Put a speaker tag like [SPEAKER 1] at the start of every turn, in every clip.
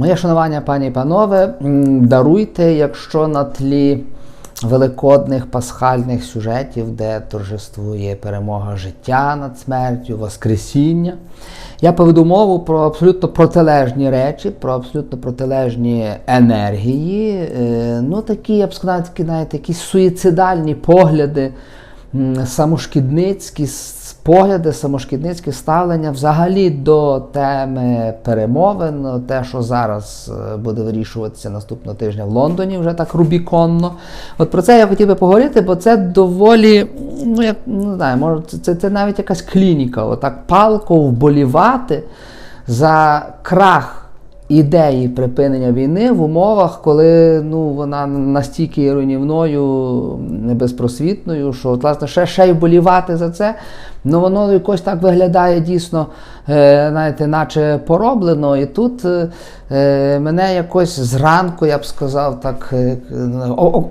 [SPEAKER 1] Моє шанування, пані і панове, даруйте, якщо на тлі великодних пасхальних сюжетів, де торжествує перемога життя над смертю, Воскресіння. Я поведу мову про абсолютно протилежні речі, про абсолютно протилежні енергії. е, Ну, такі, я б сказав, знаєте, якісь суїцидальні погляди, самошкідницькі погляди, самошкідницькі ставлення взагалі до теми перемовин, те, що зараз е, буде вирішуватися наступного тижня в Лондоні, вже так рубіконно. От про це я хотів би поговорити, бо це доволі, ну як не знаю, може, це, це, навіть якась клініка. Отак палко вболівати за крах ідеї припинення війни в умовах, коли ну, вона настільки руйнівною, безпросвітною, що от, власне ще, ще й вболівати за це, ну воно якось так виглядає дійсно, е, знаєте, наче пороблено. І тут е, е, мене якось зранку, я б сказав, так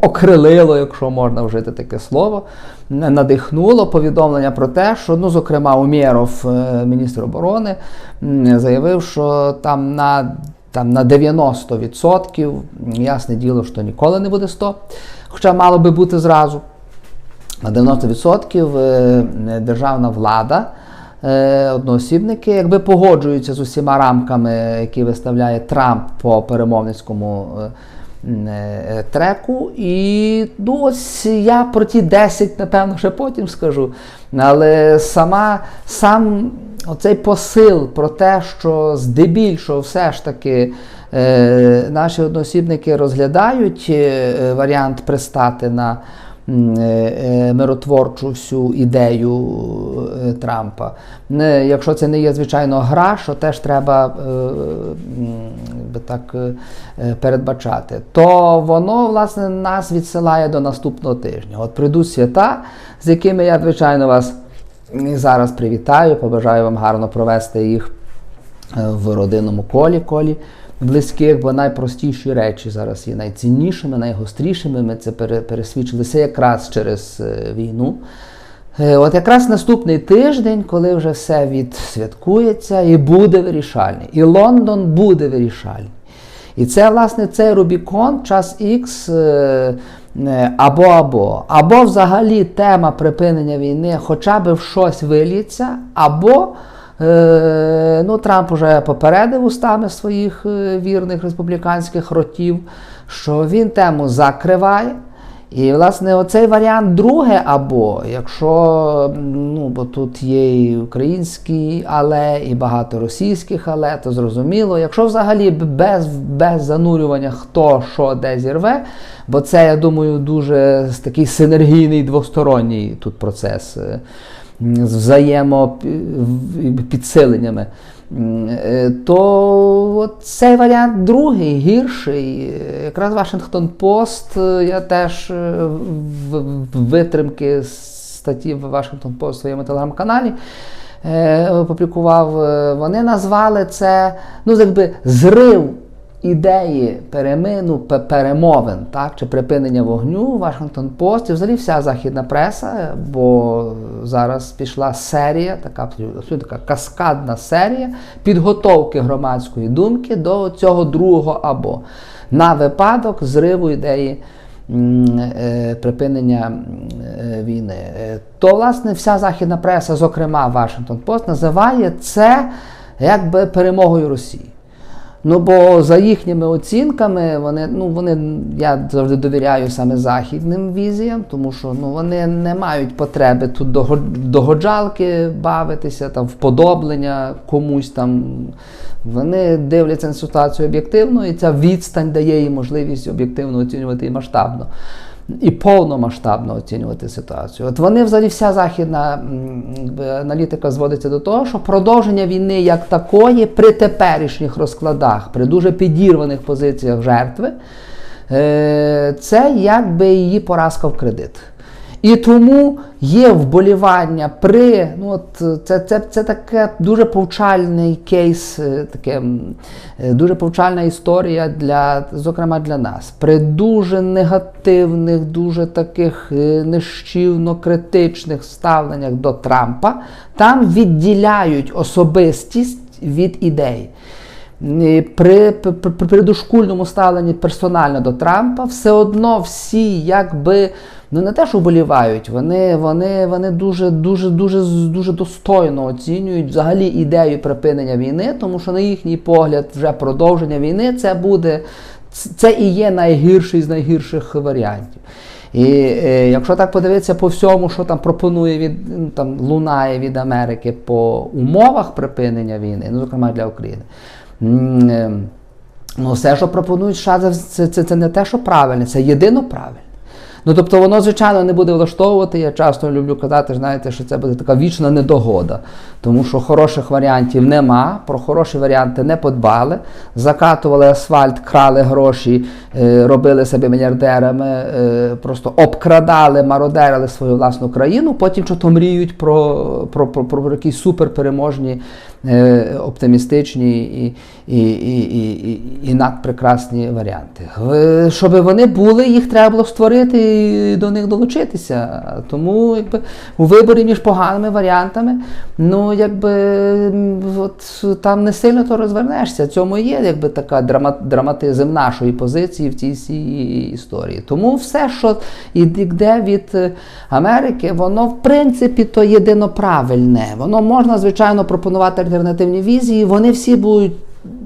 [SPEAKER 1] окрилило, якщо можна вжити таке слово, надихнуло повідомлення про те, що, ну, зокрема, Умєров, міністр оборони, заявив, що там на там на 90%, ясне діло, що ніколи не буде 100%, хоча мало би бути зразу. На 90% е, державна влада, е, одноосібники, якби погоджуються з усіма рамками, які виставляє Трамп по перемовницькому е, е, треку. І ну, ось я про ті 10, напевно, ще потім скажу. Але сама сам оцей посил про те, що здебільшого все ж таки е, наші одноосібники розглядають е, варіант пристати на е, е, миротворчу всю ідею е, Трампа. Якщо це не є, звичайно, гра, що теж треба е, би так е, е, передбачати, то воно власне нас відсилає до наступного тижня. От прийдуть свята, з якими я, звичайно, вас зараз привітаю, побажаю вам гарно провести їх е, в родинному колі, колі близьких, бо найпростіші речі зараз є найціннішими, найгострішими. Ми це пере- пересвідчилися якраз через е, війну. Е, От якраз наступний тиждень, коли вже все відсвяткується і буде вирішальний. І Лондон буде вирішальний. І це, власне, цей Рубікон, час Х або або. Або взагалі тема припинення війни хоча б в щось виліться, або е, ну, Трамп уже попередив устами своїх е, вірних республіканських ротів, що він тему закриває. І, власне, оцей варіант друге або, якщо ну, бо тут є і українські але, і багато російських але, то зрозуміло. Якщо взагалі без, без занурювання хто що де зірве, бо це, я думаю, дуже такий синергійний двосторонній тут процес е, з взаємопідсиленнями. Е, То цей варіант другий, гірший. Якраз Вашингтон Пост, е, я теж е, в, витримки статті в Вашингтон Пост в своєму телеграм-каналі опублікував. Вони назвали це ну, якби зрив ідеї перемину, перемовин, так, чи припинення вогню, Вашингтон Пост і взагалі вся західна преса, бо зараз пішла серія, така така каскадна серія підготовки громадської думки до цього другого або на випадок зриву ідеї. е, Припинення е, війни. Е, То, власне, вся західна преса, зокрема Вашингтон Пост, називає це якби перемогою Росії. Ну, бо за їхніми оцінками, вони, ну, вони, я завжди довіряю саме західним візіям, тому що ну, вони не мають потреби тут до, до годжалки бавитися, там, вподоблення комусь там. Вони дивляться на ситуацію об'єктивно, і ця відстань дає їм можливість об'єктивно оцінювати і масштабно. І повномасштабно оцінювати ситуацію. От вони, взагалі, вся західна аналітика зводиться до того, що продовження війни як такої при теперішніх розкладах, при дуже підірваних позиціях жертви, е, це якби її поразка в кредит. І тому є вболівання при, ну от це, це, це таке дуже повчальний кейс, е, таке е, дуже повчальна історія для, зокрема для нас. При дуже негативних, дуже таких е, нищівно критичних ставленнях до Трампа, там відділяють особистість від ідей. при, при, при, дошкульному ставленні персонально до Трампа, все одно всі якби. Ну не те, що вболівають, вони вони, вони дуже дуже дуже дуже достойно оцінюють взагалі ідею припинення війни, тому що на їхній погляд, вже продовження війни це буде це і є найгірший з найгірших варіантів. І е, якщо так подивитися по всьому, що там пропонує від ну, там лунає від Америки по умовах припинення війни, ну зокрема для України. Е, ну, все, що пропонують США, це, це, це не те, що правильне, це єдино правильне. Ну тобто воно, звичайно, не буде влаштовувати. Я часто люблю казати, знаєте, що це буде така вічна недогода, тому що хороших варіантів нема, про хороші варіанти не подбали, закатували асфальт, крали гроші, е, робили себе мільярдерами, е, просто обкрадали, мародерили свою власну країну, потім що то мріють про, про, про, про якісь суперпереможні оптимістичні і і, і, і, і надпрекрасні варіанти. Щоб вони були, їх треба було створити і до них долучитися. Тому якби, у виборі між поганими варіантами, ну якби от, там не сильно то розвернешся. Цьому є якби така драматизм нашої позиції в цій історії. Тому все, що йде від Америки, воно в принципі то єдиноправильне. Воно можна, звичайно, пропонувати альтернативні візії, вони всі будуть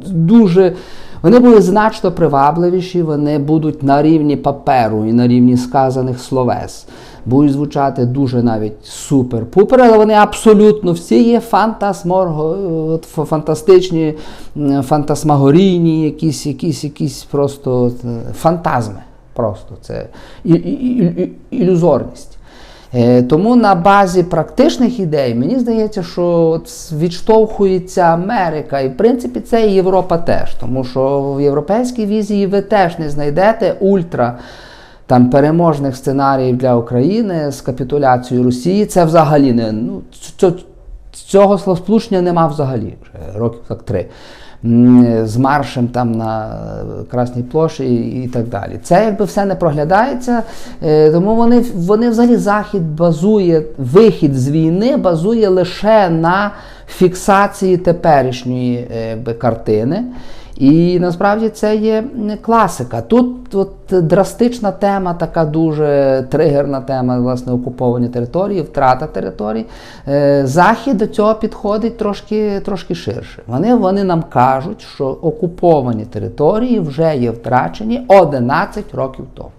[SPEAKER 1] дуже. Вони будуть значно привабливіші, вони будуть на рівні паперу і на рівні сказаних словес. Будуть звучати дуже навіть супер-пупер, але вони абсолютно всі є фантасморго, фантастичні, фантасмагорійні, якісь якісь, якісь просто е, фантазми. Просто це ілюзорність. Е, тому на базі практичних ідей мені здається, що відштовхується Америка, і в принципі це і Європа теж, тому що в європейській візії ви теж не знайдете ультра там переможних сценаріїв для України з капітуляцією Росії. Це взагалі не ну цього словосполучення нема взагалі вже років так три з маршем там на Красній площі і, і так далі. Це якби все не проглядається, е, тому вони вони взагалі захід базує, вихід з війни базує лише на фіксації теперішньої е, якби, картини. І насправді це є класика. Тут от, драстична тема, така дуже тригерна тема, власне, окуповані території, втрата територій. Е, Захід до цього підходить трошки трошки ширше. Вони, Вони нам кажуть, що окуповані території вже є втрачені 11 років тому.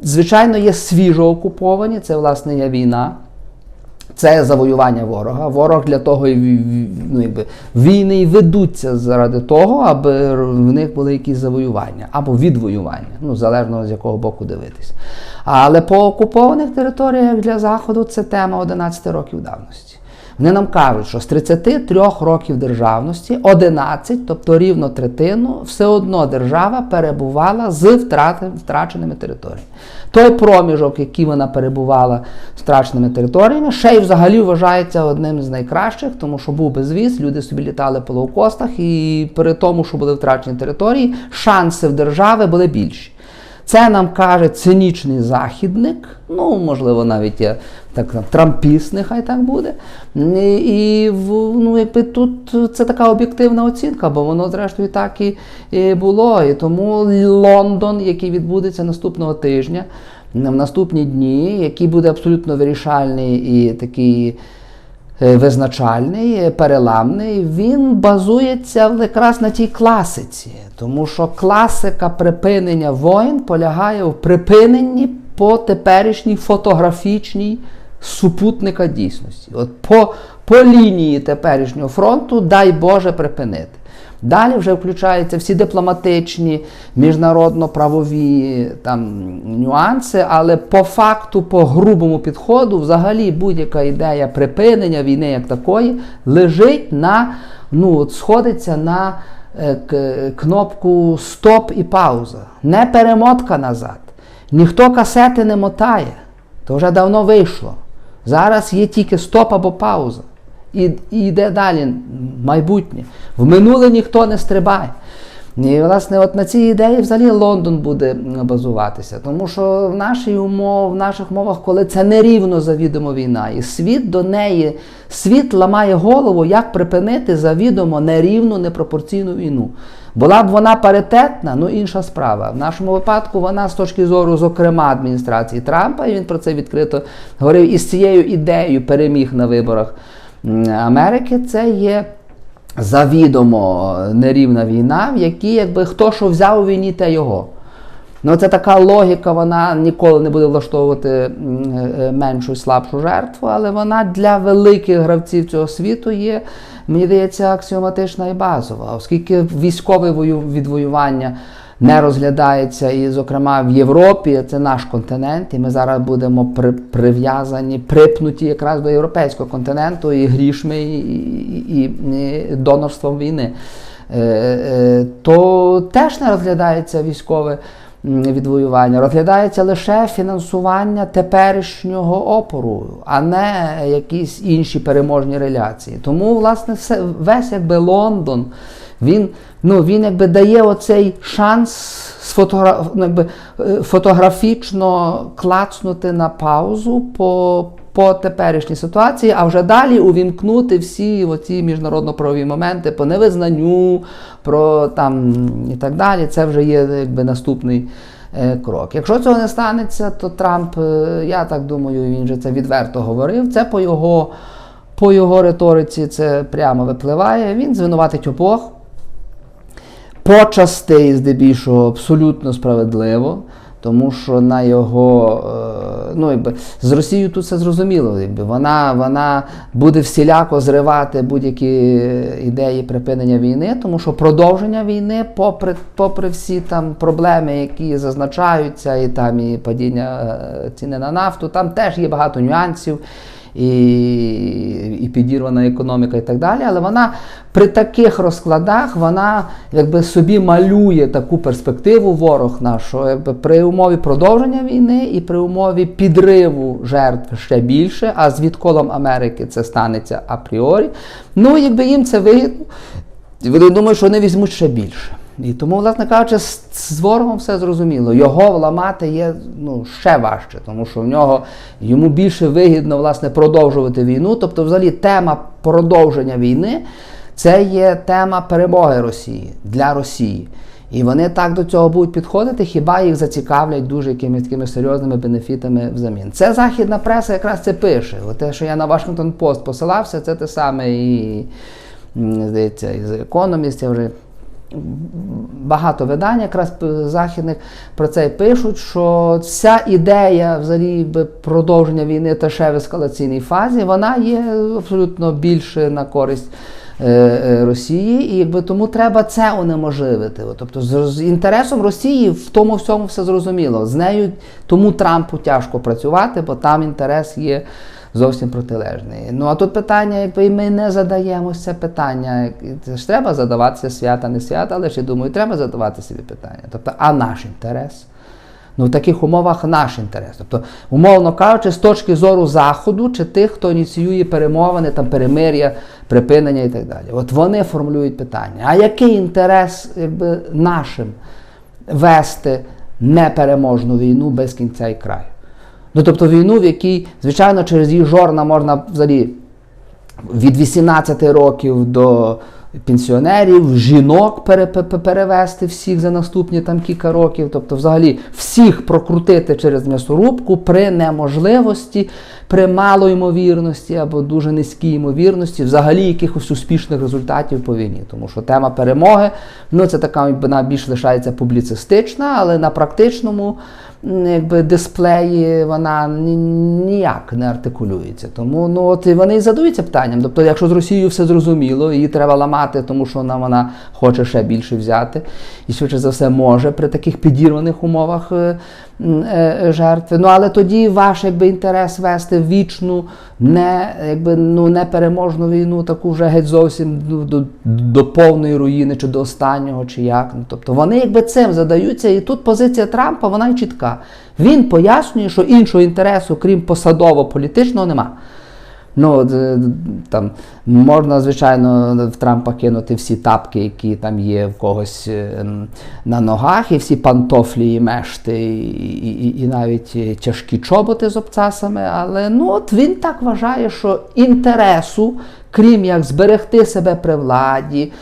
[SPEAKER 1] Звичайно, є свіжо окуповані, це, власне, є війна. Це завоювання ворога. Ворог для того ну, війни і ведуться заради того, аби в них були якісь завоювання або відвоювання, ну залежно з якого боку дивитись. Але по окупованих територіях для Заходу це тема 11 років давності. Вони нам кажуть, що з 33 років державності 11, тобто рівно третину, все одно держава перебувала з втраченими територіями. Той проміжок, який вона перебувала втраченими територіями, ще й взагалі вважається одним з найкращих, тому що був безвіз, люди собі літали по лоукостах, і при тому, що були втрачені території, шанси в держави були більші. Це нам каже цинічний західник, ну, можливо, навіть є так трампіст, нехай так буде. І ну, якби тут це така об'єктивна оцінка, бо воно, зрештою, так і було. І тому Лондон, який відбудеться наступного тижня, в наступні дні, який буде абсолютно вирішальний і такий. Е, визначальний, переламний, він базується якраз на тій класиці, тому що класика припинення воїн полягає в припиненні по теперішній фотографічній супутника дійсності. От По, по лінії теперішнього фронту, дай Боже припинити. Далі вже включаються всі дипломатичні, міжнародно-правові там нюанси, але по факту, по грубому підходу, взагалі будь-яка ідея припинення війни як такої лежить на, ну, от сходиться на е, кнопку Стоп і пауза. Не перемотка назад. Ніхто касети не мотає. То вже давно вийшло. Зараз є тільки стоп або пауза і і йде далі майбутнє. В минуле ніхто не стрибає. І, власне, от на цій ідеї взагалі Лондон буде базуватися. Тому що в нашій умов, в наших умовах, коли це нерівно завідомо війна, і світ до неї, світ ламає голову, як припинити завідомо нерівну, непропорційну війну. Була б вона паритетна, ну інша справа. В нашому випадку вона з точки зору, зокрема, адміністрації Трампа, і він про це відкрито говорив, і з цією ідеєю переміг на виборах Америки, це є завідомо нерівна війна, в якій якби хто що взяв у війні, те його. Ну, це така логіка, вона ніколи не буде влаштовувати е, меншу і слабшу жертву, але вона для великих гравців цього світу є, мені здається, аксіоматична і базова, оскільки військове відвоювання не розглядається, і, зокрема, в Європі це наш континент, і ми зараз будемо при, прив'язані, припнуті якраз до європейського континенту і грішми, і, і, і, донорством війни. Е, е, то теж не розглядається військове відвоювання, розглядається лише фінансування теперішнього опору, а не якісь інші переможні реляції. Тому, власне, все, весь якби Лондон, він, ну, він якби дає оцей шанс сфотогра... ну, якби, е, фотографічно клацнути на паузу по, по теперішній ситуації, а вже далі увімкнути всі оці міжнародно-правові моменти по невизнанню, про там і так далі. Це вже є якби наступний е, крок. Якщо цього не станеться, то Трамп, е, я так думаю, він же це відверто говорив. Це по його, по його риториці це прямо випливає. Він звинуватить обох. Почасти, здебільшого, абсолютно справедливо, тому що на його, е, ну якби з Росією тут все зрозуміло. Якби вона, вона буде всіляко зривати будь-які ідеї припинення війни, тому що продовження війни, попри, попри всі там проблеми, які зазначаються, і там і падіння е, ціни на нафту, там теж є багато нюансів і, і підірвана економіка і так далі. Але вона при таких розкладах вона якби собі малює таку перспективу ворог наш, що якби при умові продовження війни і при умові підриву жертв ще більше, а з відколом Америки це станеться апріорі. Ну, якби їм це вигідно, вони думають, що вони візьмуть ще більше. І тому, власне кажучи, з, ворогом все зрозуміло. Його вламати є ну, ще важче, тому що в нього йому більше вигідно власне продовжувати війну. Тобто, взагалі, тема продовження війни це є тема перемоги Росії для Росії. І вони так до цього будуть підходити, хіба їх зацікавлять дуже якимись такими серйозними бенефітами взамін. Це західна преса якраз це пише. Те, що я на Вашингтон Пост посилався, це те саме і, здається, і з я вже багато видань якраз західних про це пишуть, що вся ідея взагалі продовження війни та ще в ескалаційній фазі, вона є абсолютно більше на користь. е, е, Росії, і якби тому треба це унеможливити. Тобто з інтересом Росії в тому всьому все зрозуміло. З нею тому Трампу тяжко працювати, бо там інтерес є зовсім протилежний. Ну а тут питання, якби ми не задаємо це питання. Це ж треба задаватися свята, не свята, але ж я думаю, треба задавати собі питання. Тобто, а наш інтерес? Ну, в таких умовах наш інтерес. Тобто, умовно кажучи, з точки зору Заходу чи тих, хто ініціює перемовини, там перемир'я, припинення і так далі. От вони формулюють питання. А який інтерес якби, нашим вести непереможну війну без кінця і краю? Ну, тобто війну, в якій, звичайно, через її жорна можна взагалі від 18 років до пенсіонерів, жінок перевести всіх за наступні там кілька років, тобто взагалі всіх прокрутити через м'ясорубку при неможливості, при малоймовірності або дуже низькій ймовірності, взагалі якихось успішних результатів по війні. Тому що тема перемоги, ну це така вона більш лишається публіцистична, але на практичному якби, дисплеї вона ні- ніяк не артикулюється. Тому ну, от вони і задаються питанням. Тобто, якщо з Росією все зрозуміло, її треба ламати, тому що вона, вона хоче ще більше взяти, і швидше за все може при таких підірваних умовах е, жертви. Ну але тоді ваш якби, інтерес вести вічну, не, якби, ну, непереможну війну, таку вже геть зовсім ну, до, до повної руїни, чи до останнього, чи як. Ну, тобто вони якби цим задаються, і тут позиція Трампа вона чітка. Він пояснює, що іншого інтересу, крім посадово-політичного, нема. Ну, д- там можна, звичайно, в Трампа кинути всі тапки, які там є в когось е, на ногах, і всі пантофлі, і мешти, і, і, і- навіть е, тяжкі чоботи з обцасами. Але ну, от він так вважає, що інтересу, крім як зберегти себе при владі, е,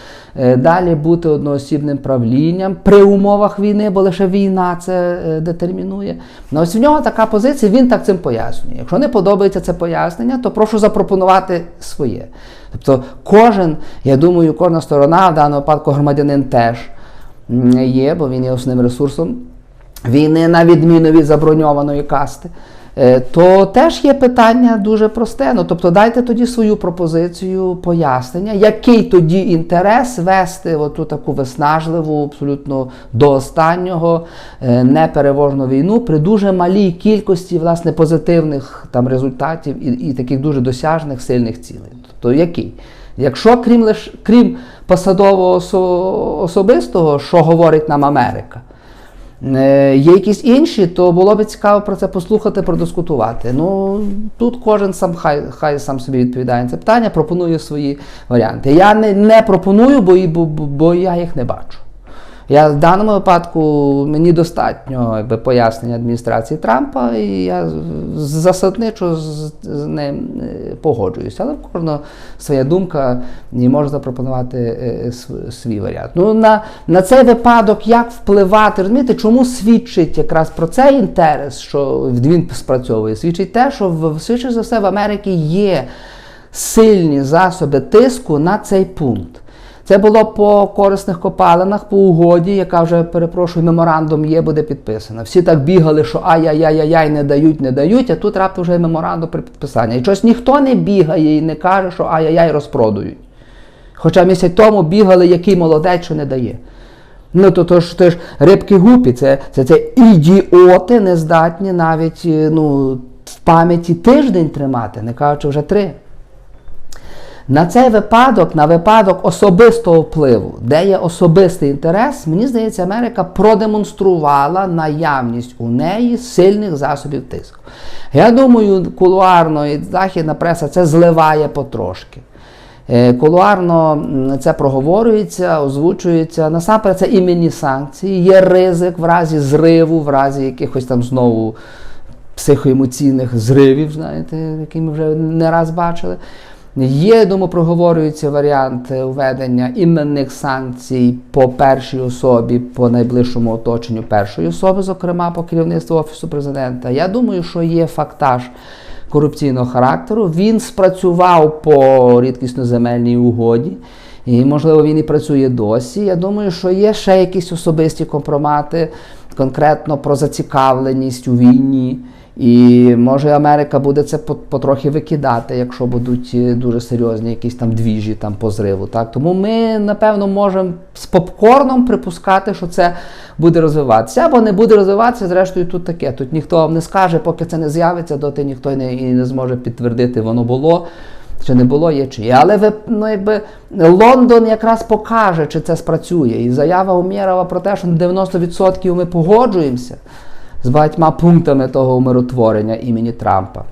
[SPEAKER 1] далі бути одноосібним правлінням при умовах війни, бо лише війна це е, детермінує. Ну, ось в нього така позиція, він так цим пояснює. Якщо не подобається це пояснення, то прошу запропонувати своє. Тобто, кожен, я думаю, кожна сторона, в даному випадку громадянин теж є, бо він є основним ресурсом війни, на відміну від заброньованої касти. Е, То теж є питання дуже просте. Ну, тобто дайте тоді свою пропозицію пояснення, який тоді інтерес вести оту таку виснажливу, абсолютно до останнього е, непереможну війну при дуже малій кількості власне позитивних там результатів і, і таких дуже досяжних сильних цілей. Тобто який? Якщо крім лиш крім посадового осо- особистого, що говорить нам Америка, Є якісь інші, то було би цікаво про це послухати, продискутувати. Ну тут кожен сам хай, хай сам собі відповідає на це питання, пропонує свої варіанти. Я не, не пропоную, бо, бо- бо я їх не бачу. Я в даному випадку мені достатньо якби, пояснення адміністрації Трампа, і я засадничо з, ним е, погоджуюся. Але в кожного своя думка і може запропонувати е, свій варіант. Ну, на, на цей випадок, як впливати, розумієте, чому свідчить якраз про цей інтерес, що він спрацьовує? Свідчить те, що в швидше за все в Америці є сильні засоби тиску на цей пункт. Це було по корисних копалинах, по угоді, яка вже, перепрошую, меморандум є, буде підписана. Всі так бігали, що ай-яй-яй-яй, не дають, не дають, а тут раптом вже меморандум при підписанні. І щось ніхто не бігає і не каже, що ай-яй-яй розпродають. Хоча місяць тому бігали, який молодець, що не дає. Ну, то, то ж то ж рибки гупі, це, це, це ідіоти не здатні навіть е, ну, в пам'яті тиждень тримати, не кажучи вже три. На цей випадок, на випадок особистого впливу, де є особистий інтерес, мені здається, Америка продемонструвала наявність у неї сильних засобів тиску. Я думаю, кулуарно і західна преса це зливає потрошки. Е, Кулуарно це проговорюється, озвучується. Насамперед, це іменні санкції. Є ризик в разі зриву, в разі якихось там знову психоемоційних зривів, знаєте, які ми вже не раз бачили. Є, думаю, проговорюється варіант е, введення іменних санкцій по першій особі, по найближчому оточенню першої особи, зокрема по керівництву Офісу президента. Я думаю, що є фактаж корупційного характеру. Він спрацював по рідкісно-земельній угоді. І, можливо, він і працює досі. Я думаю, що є ще якісь особисті компромати, конкретно про зацікавленість у війні. І може Америка буде це потрохи викидати, якщо будуть е, дуже серйозні якісь там двіжі там по зриву. Так? Тому ми, напевно, можемо з попкорном припускати, що це буде розвиватися. Або не буде розвиватися, зрештою, тут таке. Тут ніхто вам не скаже, поки це не з'явиться, доти ніхто не, і не зможе підтвердити, воно було. Чи не було, є чи є. Але ви, ну, якби, Лондон якраз покаже, чи це спрацює. І заява Умєрова про те, що на 90% ми погоджуємося з багатьма пунктами того умиротворення імені Трампа.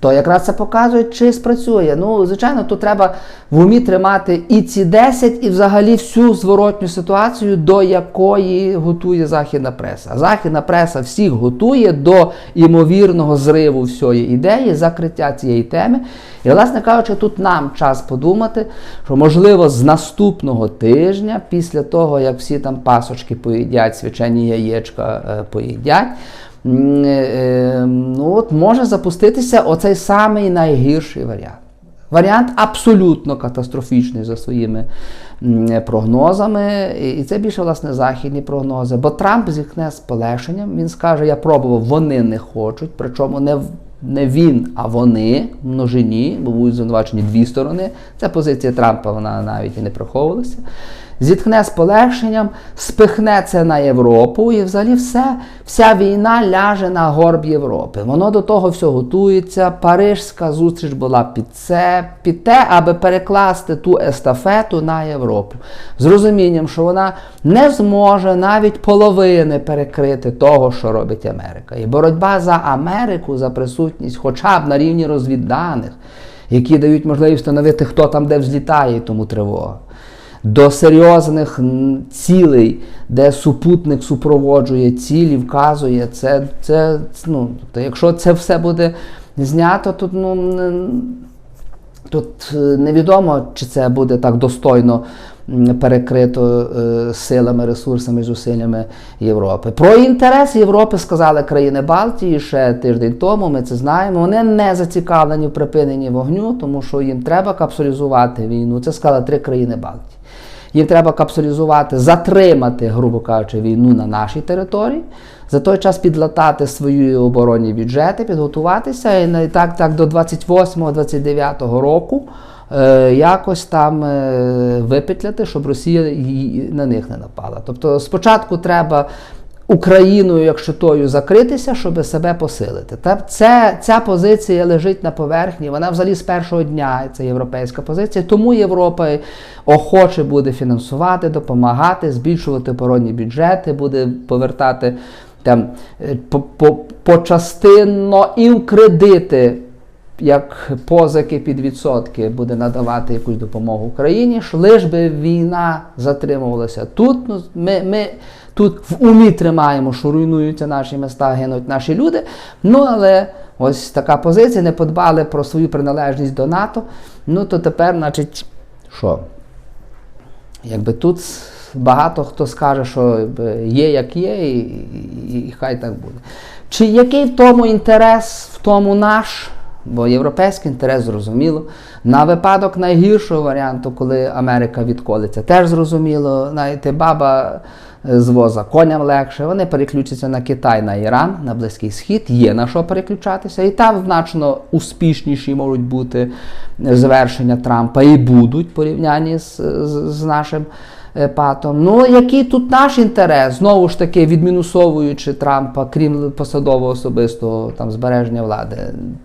[SPEAKER 1] То якраз це показує, чи спрацює. Ну, звичайно, тут треба в умі тримати і ці 10, і взагалі всю зворотню ситуацію, до якої готує західна преса. Західна преса всіх готує до імовірного зриву всієї ідеї, закриття цієї теми. І, власне кажучи, тут нам час подумати, що можливо з наступного тижня, після того, як всі там пасочки поїдять, свячені яєчка е, поїдять. Е, е, Ну, от може запуститися оцей самий найгірший варіант. Варіант абсолютно катастрофічний за своїми прогнозами. І це більше власне західні прогнози. Бо Трамп зіткне з полегшенням. Він скаже: я пробував, вони не хочуть. Причому не не він, а вони множині, бо будуть звинувачені дві сторони. Ця позиція Трампа вона навіть і не приховувалася. Зітхне з полегшенням, спихне це на Європу, і взагалі все, вся війна ляже на горб Європи. Воно до того все готується. Парижська зустріч була під це, під те, аби перекласти ту естафету на Європу. З розумінням, що вона не зможе навіть половини перекрити того, що робить Америка. І боротьба за Америку, за присутність, хоча б на рівні розвідданих, які дають можливість встановити, хто там де взлітає, і тому тривога до серйозних цілей, де супутник супроводжує цілі, вказує, це, це ну, тобто, якщо це все буде знято, тут ну, тут е, невідомо, чи це буде так достойно. Перекрито е, силами, ресурсами, зусиллями Європи. Про інтерес Європи сказали країни Балтії ще тиждень тому. Ми це знаємо. Вони не зацікавлені в припиненні вогню, тому що їм треба капсулізувати війну. Це сказали три країни Балтії. Їм треба капсулізувати, затримати, грубо кажучи, війну на нашій території, за той час підлатати свої оборонні бюджети, підготуватися і так, так до 28-29 року. Е, якось там е, випетляти, щоб Росія на них не напала. Тобто спочатку треба Україною, якщо тою закритися, щоб себе посилити. Та Це, Ця позиція лежить на поверхні, вона взагалі з першого дня, це європейська позиція. Тому Європа охоче буде фінансувати, допомагати, збільшувати оборонні бюджети, буде повертати там е, почастинно і в кредити. Як позики під відсотки буде надавати якусь допомогу Україні, лиш би війна затримувалася тут. Ну, ми, ми Тут в умі тримаємо, що руйнуються наші міста, гинуть наші люди. Ну, але ось така позиція, не подбали про свою приналежність до НАТО. Ну, то тепер, значить, що? Якби тут багато хто скаже, що є, як є, і, і, і хай так буде. Чи який в тому інтерес, в тому наш? Бо європейський інтерес зрозуміло. На випадок найгіршого варіанту, коли Америка відколиться, теж зрозуміло. Знаєте, баба з воза коням легше, вони переключаться на Китай, на Іран, на Близький Схід, є на що переключатися. І там значно успішніші можуть бути звершення Трампа і будуть порівнянні з, з, з нашим. Е, патом. Ну, який тут наш інтерес, знову ж таки, відмінусовуючи Трампа, крім посадового особистого там збереження влади,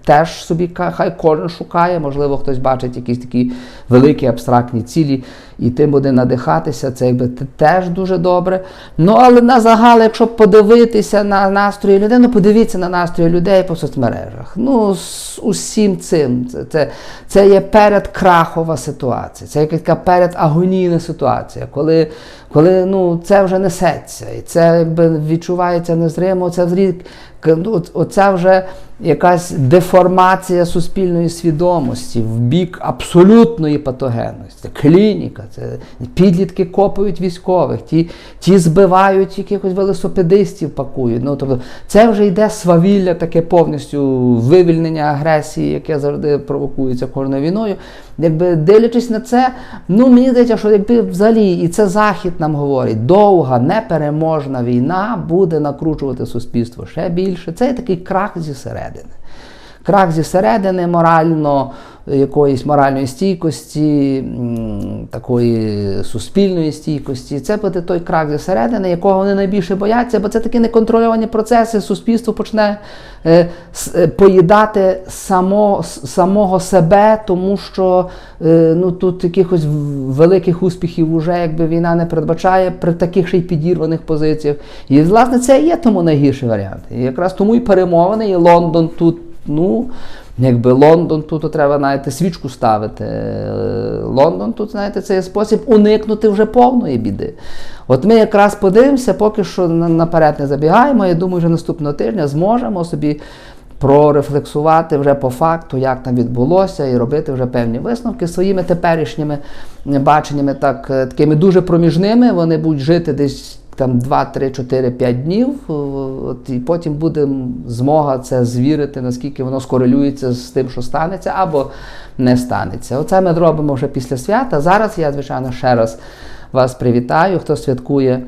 [SPEAKER 1] теж собі хай кожен шукає, можливо, хтось бачить якісь такі великі абстрактні цілі і тим буде надихатися, це якби теж дуже добре. Ну, але на загал, якщо подивитися на настрої людей, ну подивіться на настрої людей по соцмережах. Ну, з усім цим. Це це, це є передкрахова ситуація, це яка передагонійна ситуація, коли коли ну, це вже несеться, і це якби відчувається незримо, це Ну, оця вже якась деформація суспільної свідомості в бік абсолютної патогенності. Клініка, це підлітки копають військових, ті ті збивають якихось велосипедистів, пакують. Ну, тобто, Це вже йде свавілля, таке повністю вивільнення агресії, яке завжди провокується кожною війною. Якби дивлячись на це, ну мені здається, що якби взагалі, і це Захід нам говорить, довга, непереможна війна буде накручувати суспільство ще більше. Це є такий крах зі середини. Крах зі середини морально якоїсь моральної стійкості, такої суспільної стійкості. Це буде той крак зсередини, якого вони найбільше бояться, бо це такі неконтрольовані процеси. Суспільство почне е, е, поїдати само, самого себе, тому що е, ну, тут якихось великих успіхів вже якби війна не передбачає при таких ще й підірваних позиціях. І, власне, це і є тому найгірший варіант. І якраз тому і перемовини, і Лондон тут, ну. Якби Лондон тут треба, знаєте, свічку ставити. Лондон тут, знаєте, це є спосіб уникнути вже повної біди. От ми якраз подивимося, поки що наперед не забігаємо. Я думаю, що наступного тижня зможемо собі прорефлексувати вже по факту, як там відбулося, і робити вже певні висновки своїми теперішніми баченнями, так, такими дуже проміжними. Вони будуть жити десь там 2, 3, 4, 5 днів, от, і потім буде змога це звірити, наскільки воно скорелюється з тим, що станеться, або не станеться. Оце ми робимо вже після свята. Зараз я, звичайно, ще раз вас привітаю, хто святкує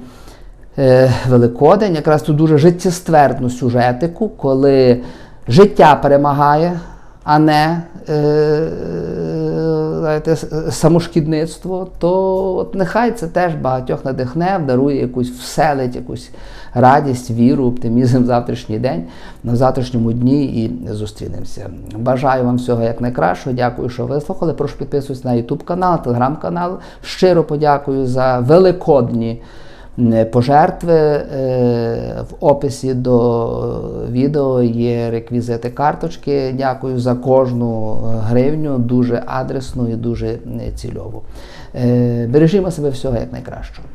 [SPEAKER 1] е, Великодень. Якраз тут дуже життєствердну сюжетику, коли життя перемагає, а не е, знаєте, самошкідництво, то от нехай це теж багатьох надихне, дарує якусь вселить, якусь радість, віру, оптимізм в завтрашній день, на завтрашньому дні і зустрінемося. Бажаю вам всього як найкращого. Дякую, що ви слухали. Прошу підписуйтесь на YouTube канал, телеграм канал. Щиро подякую за великодні. Пожертви е, в описі до відео є реквізити карточки. Дякую за кожну е, гривню, дуже адресну і дуже е, цільову. Е, Бережімо себе всього як найкращого.